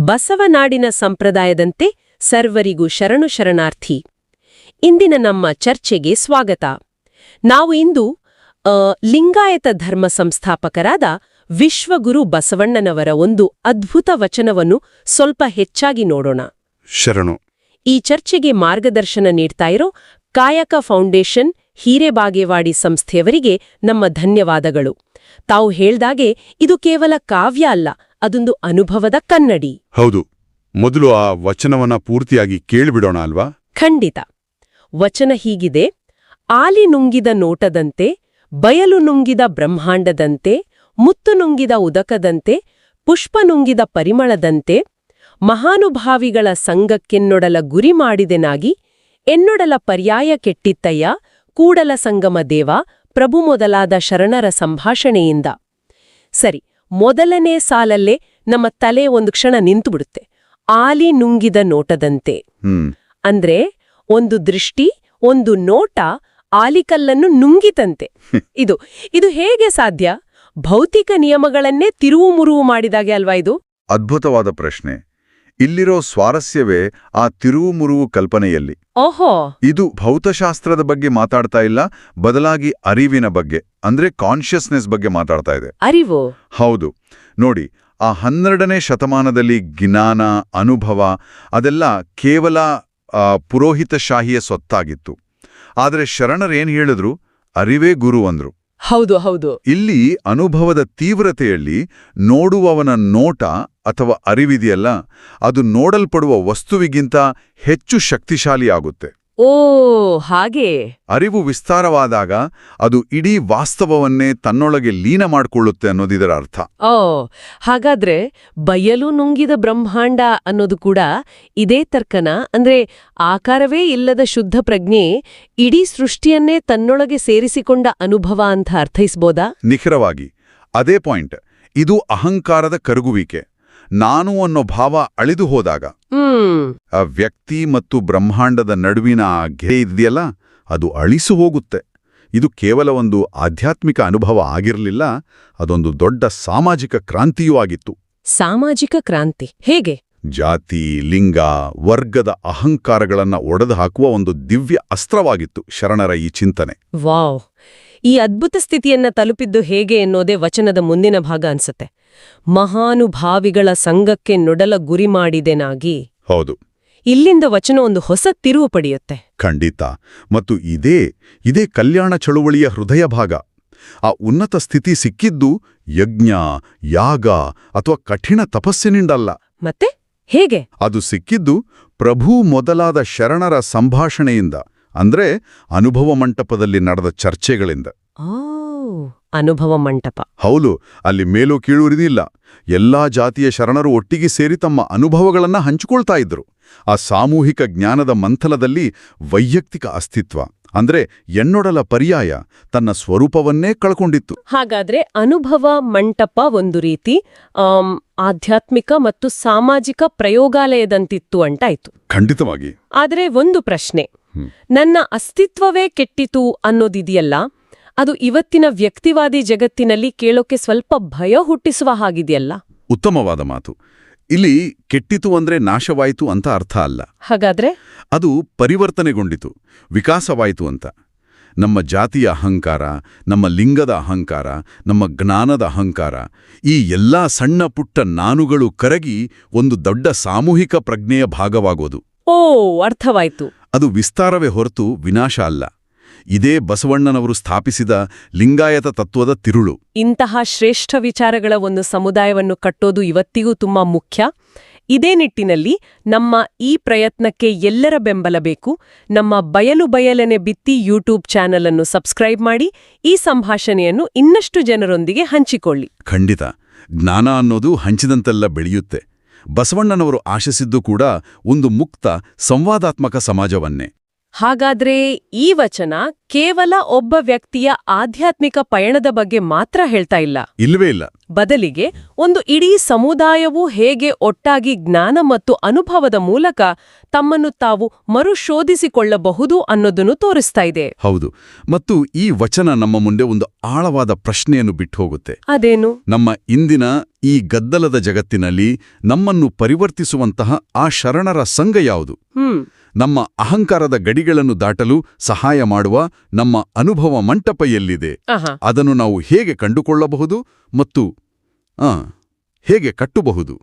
ಬಸವನಾಡಿನ ಸಂಪ್ರದಾಯದಂತೆ ಸರ್ವರಿಗೂ ಶರಣು ಶರಣಾರ್ಥಿ. ಇಂದಿನ ನಮ್ಮ ಚರ್ಚೆಗೆ ಸ್ವಾಗತ. ನಾವು ಇಂದು ಲಿಂಗಾಯತ ಧರ್ಮ ಸಂಸ್ಥಾಪಕರಾದ ವಿಶ್ವಗುರು ಬಸವಣ್ಣನವರ ಒಂದು ಅದ್ಭುತ ವಚನವನ್ನು ಸ್ವಲ್ಪ ಹೆಚ್ಚಾಗಿ ನೋಡೋಣ. ಶರಣು. ಈ ಚರ್ಚೆಗೆ ಮಾರ್ಗದರ್ಶನ ನೀಡ್ತಾ ಇರೋ ಕಾಯಕ ಫೌಂಡೇಶನ್ ಹೀರೆಬಾಗೇವಾಡಿ ಸಂಸ್ಥೆಯವರಿಗೆ ನಮ್ಮ ಧನ್ಯವಾದಗಳು. ತಾವು ಹೇಳ್ದಾಗೆ ಇದು ಕೇವಲ ಕಾವ್ಯ ಅಲ್ಲ ಅದೊಂದು ಅನುಭವದ ಕನ್ನಡಿ. ಹೌದು ಮೊದಲು ಆ ವಚನವನ್ನ ಪೂರ್ತಿಯಾಗಿ ಕೇಳಿಬಿಡೋಣ ಅಲ್ವಾ? ಖಂಡಿತ. ವಚನ ಹೀಗಿದೆ ಆಲಿ ನುಂಗಿದ ನೋಟದಂತೆ ಬಯಲು ನುಂಗಿದ ಬ್ರಹ್ಮಾಂಡದಂತೆ ಮುತ್ತು ನುಂಗಿದ ಉದಕದಂತೆ ಪುಷ್ಪ ನುಂಗಿದ ಪರಿಮಳದಂತೆ ಮಹಾನುಭಾವಿಗಳ ಸಂಗಕ್ಕೆನ್ನೊಡಲ ಗುರಿ ಮಾಡಿದೆನಾಗಿ ಎನ್ನೊಡಲ ಪರ್ಯಾಯ ಕೆಟ್ಟಿತ್ತಯ್ಯ ಕೂಡಲ ಸಂಗಮ ದೇವ ಪ್ರಭು ಮೊದಲಾದ ಶರಣರ ಸಂಭಾಷಣೆಯಿಂದ. ಸರಿ ಮೊದಲನೇ ಸಾಲಲ್ಲೇ ನಮ್ಮ ತಲೆ ಒಂದು ಕ್ಷಣ ನಿಂತುಬಿಡುತ್ತೆ. ಆಲಿ ನುಂಗಿದ ನೋಟದಂತೆ. ಅಂದ್ರೆ ಒಂದು ದೃಷ್ಟಿ ಒಂದು ನೋಟ ಆಲಿಕಲ್ಲನ್ನು ನುಂಗಿತಂತೆ. ಇದು ಇದು ಹೇಗೆ ಸಾಧ್ಯ? ಭೌತಿಕ ನಿಯಮಗಳನ್ನೇ ತಿರುವು ಮುರುವು ಮಾಡಿದಾಗೆ ಅಲ್ವಾ ಇದು? ಅದ್ಭುತವಾದ ಪ್ರಶ್ನೆ. ಇಲ್ಲಿರೋ ಸ್ವಾರಸ್ಯವೇ ಆ ತಿರುವುಮುರುವು ಕಲ್ಪನೆಯಲ್ಲಿ. ಓಹೋ! ಇದು ಭೌತಶಾಸ್ತ್ರದ ಬಗ್ಗೆ ಮಾತಾಡ್ತಾ ಇಲ್ಲ ಬದಲಾಗಿ ಅರಿವಿನ ಬಗ್ಗೆ ಅಂದ್ರೆ ಕಾನ್ಷಿಯಸ್ನೆಸ್ ಬಗ್ಗೆ ಮಾತಾಡ್ತಾ ಇದೆ. ಅರಿವು? ಹೌದು. ನೋಡಿ ಆ ಹನ್ನೆರಡನೇ ಶತಮಾನದಲ್ಲಿ ಜ್ಞಾನ ಅನುಭವ ಅದೆಲ್ಲ ಕೇವಲ ಪುರೋಹಿತಶಾಹಿಯ ಸೊತ್ತಾಗಿತ್ತು ಆದರೆ ಶರಣರೇನು ಹೇಳಿದ್ರು? ಅರಿವೇ ಗುರು ಅಂದ್ರು. ಹೌದು ಹೌದು. ಇಲ್ಲಿ ಅನುಭವದ ತೀವ್ರತೆಯಲ್ಲಿ ನೋಡುವವನ ನೋಟ ಅಥವಾ ಅರಿವಿದೆಯಲ್ಲ ಅದು ನೋಡಲ್ಪಡುವ ವಸ್ತುವಿಗಿಂತ ಹೆಚ್ಚು ಶಕ್ತಿಶಾಲಿಯಾಗುತ್ತೆ. ಓ ಹಾಗೆ. ಅರಿವು ವಿಸ್ತಾರವಾದಾಗ ಅದು ಇಡೀ ವಾಸ್ತವವನ್ನೇ ತನ್ನೊಳಗೆ ಲೀನ ಮಾಡಿಕೊಳ್ಳುತ್ತೆ ಅನ್ನೋದಿದರ ಅರ್ಥ. ಓ ಹಾಗಾದ್ರೆ ಬಯಲು ನುಂಗಿದ ಬ್ರಹ್ಮಾಂಡ ಅನ್ನೋದು ಕೂಡ ಇದೇ ತರ್ಕನ? ಅಂದ್ರೆ ಆಕಾರವೇ ಇಲ್ಲದ ಶುದ್ಧ ಪ್ರಜ್ಞೆ ಇಡೀ ಸೃಷ್ಟಿಯನ್ನೇ ತನ್ನೊಳಗೆ ಸೇರಿಸಿಕೊಂಡ ಅನುಭವ ಅಂತ ಅರ್ಥೈಸ್ಬೋದಾ? ನಿಖರವಾಗಿ. ಅದೇ ಪಾಯಿಂಟ್. ಇದು ಅಹಂಕಾರದ ಕರಗುವಿಕೆ. ನಾನು ಅನ್ನೋ ಭಾವ ಅಳಿದು ಹೋದಾಗ ಆ ವ್ಯಕ್ತಿ ಮತ್ತು ಬ್ರಹ್ಮಾಂಡದ ನಡುವಿನ ಆ ಗೆರೆ ಇದೆಯಲ್ಲ ಅದು ಅಳಿಸು ಹೋಗುತ್ತೆ. ಇದು ಕೇವಲ ಒಂದು ಆಧ್ಯಾತ್ಮಿಕ ಅನುಭವ ಆಗಿರಲಿಲ್ಲ ಅದೊಂದು ದೊಡ್ಡ ಸಾಮಾಜಿಕ ಕ್ರಾಂತಿಯೂ ಆಗಿತ್ತು. ಸಾಮಾಜಿಕ ಕ್ರಾಂತಿ ಹೇಗೆ? ಜಾತಿ ಲಿಂಗ ವರ್ಗದ ಅಹಂಕಾರಗಳನ್ನ ಒಡೆದು ಹಾಕುವ ಒಂದು ದಿವ್ಯ ಅಸ್ತ್ರವಾಗಿತ್ತು ಶರಣರ ಈ ಚಿಂತನೆ. ವಾವ್. ಈ ಅದ್ಭುತ ಸ್ಥಿತಿಯನ್ನ ತಲುಪಿದ್ದು ಹೇಗೆ ಎನ್ನೋದೇ ವಚನದ ಮುಂದಿನ ಭಾಗ ಅನ್ಸುತ್ತೆ. ಮಹಾನುಭಾವಿಗಳ ಸಂಘಕ್ಕೆ ನೊಡಲ ಗುರಿ ಮಾಡಿದೆನಾಗಿ ಹೌದು. ಇಲ್ಲಿಂದ ವಚನ ಒಂದು ಹೊಸ ತಿರುವು ಪಡೆಯುತ್ತೆ. ಖಂಡಿತ. ಮತ್ತು ಇದೇ ಇದೇ ಕಲ್ಯಾಣ ಚಳುವಳಿಯ ಹೃದಯ ಭಾಗ. ಆ ಉನ್ನತ ಸ್ಥಿತಿ ಸಿಕ್ಕಿದ್ದು ಯಜ್ಞ ಯಾಗ ಅಥವಾ ಕಠಿಣ ತಪಸ್ಸಿನಿಂದಲ್ಲ. ಮತ್ತೆ ಹೇಗೆ? ಅದು ಸಿಕ್ಕಿದ್ದು ಪ್ರಭು ಮೊದಲಾದ ಶರಣರ ಸಂಭಾಷಣೆಯಿಂದ. ಅಂದ್ರೆ ಅನುಭವ ಮಂಟಪದಲ್ಲಿ ನಡೆದ ಚರ್ಚೆಗಳಿಂದ. ಅನುಭವ ಮಂಟಪ. ಹೌದು ಅಲ್ಲಿ ಮೇಲೂ ಕೀಳುರಿದಿಲ್ಲ ಎಲ್ಲಾ ಜಾತಿಯ ಶರಣರು ಒಟ್ಟಿಗೆ ಸೇರಿ ತಮ್ಮ ಅನುಭವಗಳನ್ನ ಹಂಚಿಕೊಳ್ತಾ ಇದ್ರು ಆ ಸಾಮೂಹಿಕ ಜ್ಞಾನದ ಮಂಥಲದಲ್ಲಿ ವೈಯಕ್ತಿಕ ಅಸ್ತಿತ್ವ ಅಂದ್ರೆ ಎನ್ನೊಡಲ ಪರ್ಯಾಯ ತನ್ನ ಸ್ವರೂಪವನ್ನೇ ಕಳ್ಕೊಂಡಿತ್ತು. ಹಾಗಾದ್ರೆ ಅನುಭವ ಮಂಟಪ ಒಂದು ರೀತಿ ಆಧ್ಯಾತ್ಮಿಕ ಮತ್ತು ಸಾಮಾಜಿಕ ಪ್ರಯೋಗಾಲಯದಂತಿತ್ತು ಅಂತಾಯ್ತು. ಖಂಡಿತವಾಗಿ. ಆದರೆ ಒಂದು ಪ್ರಶ್ನೆ ನನ್ನ ಅಸ್ತಿತ್ವವೇ ಕೆಟ್ಟಿತು ಅನ್ನೋದಿದೆಯಲ್ಲ ಅದು ಇವತ್ತಿನ ವ್ಯಕ್ತಿವಾದಿ ಜಗತ್ತಿನಲ್ಲಿ ಕೇಳೋಕೆ ಸ್ವಲ್ಪ ಭಯ ಹುಟ್ಟಿಸುವ ಹಾಗಿದೆಯಲ್ಲ? ಉತ್ತಮವಾದ ಮಾತು. ಇಲ್ಲಿ ಕೆಟ್ಟಿತು ಅಂದ್ರೆ ನಾಶವಾಯಿತು ಅಂತ ಅರ್ಥ ಅಲ್ಲ. ಹಾಗಾದ್ರೆ? ಅದು ಪರಿವರ್ತನೆಗೊಂಡಿತು ವಿಕಾಸವಾಯಿತು ಅಂತ. ನಮ್ಮ ಜಾತಿಯ ಅಹಂಕಾರ ನಮ್ಮ ಲಿಂಗದ ಅಹಂಕಾರ ನಮ್ಮ ಜ್ಞಾನದ ಅಹಂಕಾರ ಈ ಎಲ್ಲಾ ಸಣ್ಣ ಪುಟ್ಟ ನಾನುಗಳು ಕರಗಿ ಒಂದು ದೊಡ್ಡ ಸಾಮೂಹಿಕ ಪ್ರಜ್ಞೆಯ ಭಾಗವಾಗೋದು. ಓ ಅರ್ಥವಾಯ್ತು. ಅದು ವಿಸ್ತಾರವೇ ಹೊರತು ವಿನಾಶ ಅಲ್ಲ. ಇದೇ ಬಸವಣ್ಣನವರು ಸ್ಥಾಪಿಸಿದ ಲಿಂಗಾಯತ ತತ್ವದ ತಿರುಳು. ಇಂತಹ ಶ್ರೇಷ್ಠ ವಿಚಾರಗಳ ಒಂದು ಸಮುದಾಯವನ್ನು ಕಟ್ಟೋದು ಇವತ್ತಿಗೂ ತುಂಬಾ ಮುಖ್ಯ. ಇದೇ ನಿಟ್ಟಿನಲ್ಲಿ ನಮ್ಮ ಈ ಪ್ರಯತ್ನಕ್ಕೆ ಎಲ್ಲರ ಬೆಂಬಲ ಬೇಕು. ನಮ್ಮ ಬಯಲು ಬಯಲನೆ ಬಿತ್ತಿ ಯೂಟ್ಯೂಬ್ ಚಾನೆಲ್ ಅನ್ನು ಸಬ್ಸ್ಕ್ರೈಬ್ ಮಾಡಿ ಈ ಸಂಭಾಷಣೆಯನ್ನು ಇನ್ನಷ್ಟು ಜನರೊಂದಿಗೆ ಹಂಚಿಕೊಳ್ಳಿ. ಖಂಡಿತ. ಜ್ಞಾನ ಅನ್ನೋದು ಹಂಚಿದಂತೆಲ್ಲ ಬೆಳೆಯುತ್ತೆ. ಬಸವಣ್ಣನವರು ಆಶಿಸಿದ್ದು ಕೂಡ ಒಂದು ಮುಕ್ತ ಸಂವಾದಾತ್ಮಕ ಸಮಾಜವನ್ನೇ. ಹಾಗಾದ್ರೆ ಈ ವಚನ ಕೇವಲ ಒಬ್ಬ ವ್ಯಕ್ತಿಯ ಆಧ್ಯಾತ್ಮಿಕ ಪಯಣದ ಬಗ್ಗೆ ಮಾತ್ರ ಹೇಳ್ತಾ ಇಲ್ಲ. ಇಲ್ವೇ ಇಲ್ಲ. ಬದಲಿಗೆ ಒಂದು ಇಡೀ ಸಮುದಾಯವು ಹೇಗೆ ಒಟ್ಟಾಗಿ ಜ್ಞಾನ ಮತ್ತು ಅನುಭವದ ಮೂಲಕ ತಮ್ಮನ್ನು ತಾವು ಮರುಶೋಧಿಸಿಕೊಳ್ಳಬಹುದು ಅನ್ನೋದನ್ನು ತೋರಿಸ್ತಾ ಇದೆ. ಹೌದು. ಮತ್ತು ಈ ವಚನ ನಮ್ಮ ಮುಂದೆ ಒಂದು ಆಳವಾದ ಪ್ರಶ್ನೆಯನ್ನು ಬಿಟ್ಟು ಹೋಗುತ್ತೆ ಅದೇನು? ನಮ್ಮ ಇಂದಿನ ಈ ಗದ್ದಲದ ಜಗತ್ತಿನಲ್ಲಿ ನಮ್ಮನ್ನು ಪರಿವರ್ತಿಸುವಂತಹ ಆ ಶರಣರ ಸಂಘ ಯಾವುದು? ಹ್ಮ್. ನಮ್ಮ ಅಹಂಕಾರದ ಗಡಿಗಳನ್ನು ದಾಟಲು ಸಹಾಯ ಮಾಡುವ ನಮ್ಮ ಅನುಭವ ಮಂಟಪ ಎಲ್ಲಿದೆ? ಅದನ್ನು ನಾವು ಹೇಗೆ ಕಂಡುಕೊಳ್ಳಬಹುದು ಮತ್ತು ಹೇಗೆ ಕಟ್ಟಬಹುದು?